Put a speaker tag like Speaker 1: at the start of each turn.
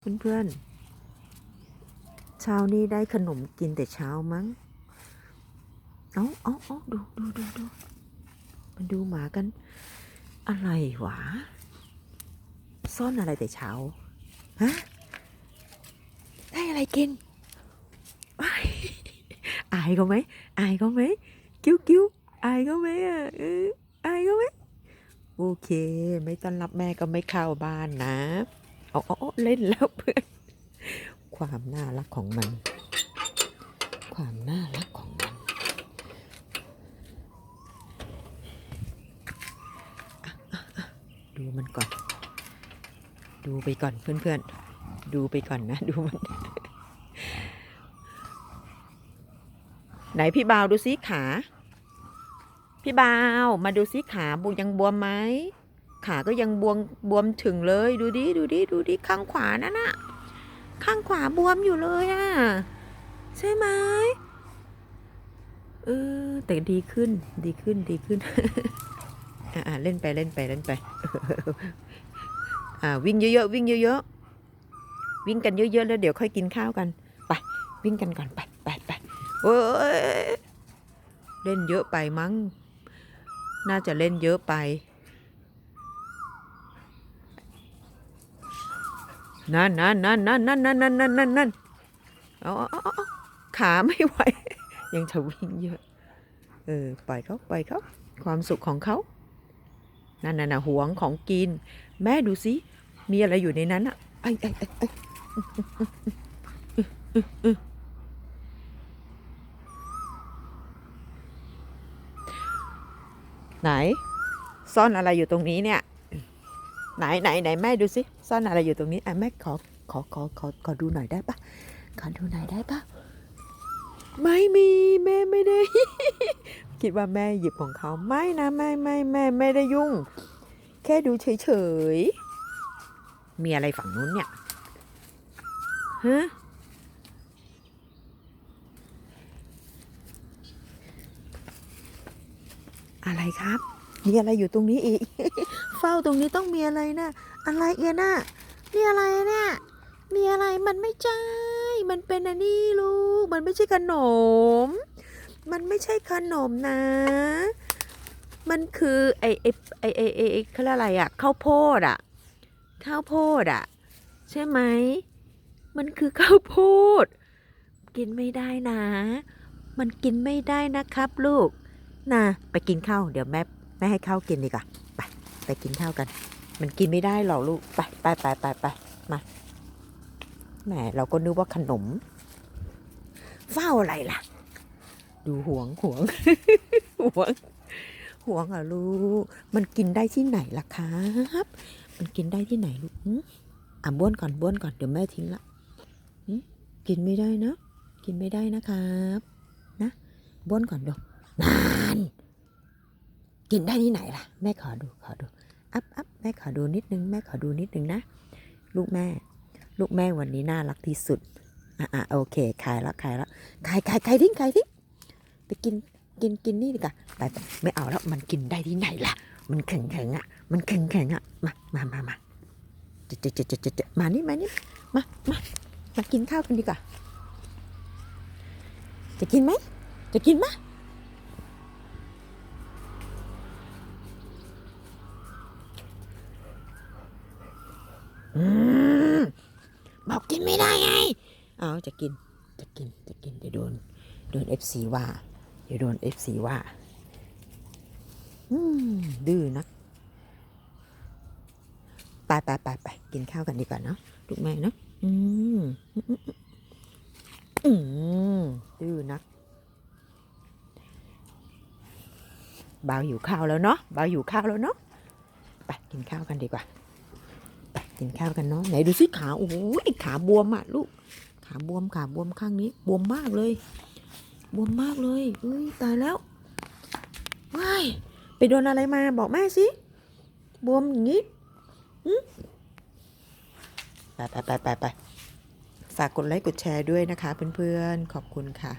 Speaker 1: เพื่อนๆ เช้านี้ได้ขนมกินแต่เช้ามั้ง เอาเอาเอาดูดูดูดูมาดูหมากัน อะไรวะ ซ่อนอะไรแต่เช้า ฮะ ได้อะไรกิน อายเขาไหม อายเขาไหม กิ้วกิ้วอายเขาไหมอะอออายเขาไหม โอเค ไม่ต้อนรับแม่ก็ไม่เข้าบ้านนะ เอาเอาเล่นแล้วเพื่อน ความน่ารักของมัน ความน่ารักของมันดูมันก่อน ดูไปก่อนเพื่อนๆ ดูไปก่อนนะ ดูมัน ไหนพี่บาวดูซิขา พี่บาวมาดูซิขาบูยังบวมไหม ขาก็ยังบวมบวมถึงเลย ดูดิดูดิดูดิข้างขวานั่นน่ะ ข้างขวาบวมอยู่เลยอะใช่ไหมเออแต่ดีขึ้นดีขึ้นดีขึ้น อ่าเล่นไปเล่นไปเล่นไปอ่าวิ่งเยอะๆวิ่งเยอะๆวิ่งกันเยอะๆแล้วเดี๋ยวค่อยกินข้าวกันไปวิ่งกันก่อนไปไปไปโอ้ยเล่นเยอะไปมั้ง น่าจะเล่นเยอะไป นั่นนั่นนั่นนั่นนั่นนั่นนั่นนั่นนั่นนั่นเอาเอาเอาขาไม่ไหว ยังจะวิ่งเยอะ เออปล่อยเขาปล่อยเขาความสุขของเขา นั่นน่ะนะหวงของกิน แม่ดูสิมีอะไรอยู่ในนั้นอะไอไอ้ไอ้ไอ้ไหน ซ่อนอะไรอยู่ตรงนี้เนี่ย ไหนไหนไหนแม่ดูสิซ่อนอะไรอยู่ตรงนี้อะแม่ขอขอขอขอขอดูหน่อยได้ปะขอดูหน่อยได้ปะไม่มีแม่ไม่ได้ คิดว่าแม่หยิบของเขาไม่นะไม่ไม่แม่ไม่ได้ยุ่ง แค่ดูเฉยๆมีอะไรฝั่งนู้นเนี่ยฮะอะไรครับ มีอะไรอยู่ตรงนี้อีก เฝ้าตรงนี้ต้องมีอะไรนะอะไรเอียน่ะนี่อะไรเนี่ยมีอะไรมันไม่ใช่ มันเป็นอันนี้ลูก มันไม่ใช่ขนม มันไม่ใช่ขนมนะ มันคือไอไอไอไอไอไอเขาเรียกอะไรอะข้าวโพดอะข้าวโพดอะใช่ไหม มันคือข้าวโพด กินไม่ได้นะ มันกินไม่ได้นะครับลูกนะไปกินข้าว เดี๋ยวแม่แม่ให้ข้าวกินดีกว่าไป ไปกินข้าวกัน มันกินไม่ได้หรอกลูก ไปไปไปไปไปมา แหมเราก็นึกว่าขนม เฝ้าอะไรล่ะ ดูห่วงห่วงห่วงห่วงอะลูก มันกินได้ที่ไหนล่ะครับ มันกินได้ที่ไหนลูกอะบ้วนก่อนบ้วนก่อนเดี๋ยวแม่ทิ้งละกินไม่ได้นะ กินไม่ได้นะครับ นะบ้วนก่อนดูนาน กินได้ที่ไหนล่ะ แม่ขอดูขอดูอัพอัพแม่ขอดูนิดนึง แม่ขอดูนิดนึงนะ ลูกแม่ ลูกแม่วันนี้น่ารักที่สุดอะอะโอเคขายแล้วขายแล้วขายขายขายทิ้งขายทิ้งไปกินกินกินนี่ดีกว่าไปไปไม่เอาแล้วมันกินได้ที่ไหนล่ะ มันแข็งแข็งอะ มันแข็งแข็งอะมามามามาจะจะจะจะจะจะมานี่มานี่มามามากินข้าวกันดีกว่าจะกินไหมจะกินไหม นไม่ได้ไง เอาจะกิน จะกิน จะกิน เดี๋ยวโดน โดนเอฟซีว่า เดี๋ยวโดนเอฟซีว่า อืม ดื้อนักไปไปไปไปกินข้าวกันดีกว่าเนาะลูกแม่เนาะ อืม อืม ดื้อนักบ่าวหิวข้าวแล้วเนาะบ่าวหิวข้าวแล้วเนาะ ไปกินข้าวกันดีกว่า กินข้าวกันเนาะไหนดูสิขาโอ้โหขาบวมอะลูกขาบวมขาบวมข้างนี้ บวมมากเลย บวมมากเลยเอ้ยตายแล้วว้ายไปโดนอะไรมาบอกแม่สิบวมอย่างนี้ไปไปไปไปไปฝากกดไลค์กดแชร์ด้วยนะคะเพื่อนๆขอบคุณค่ะ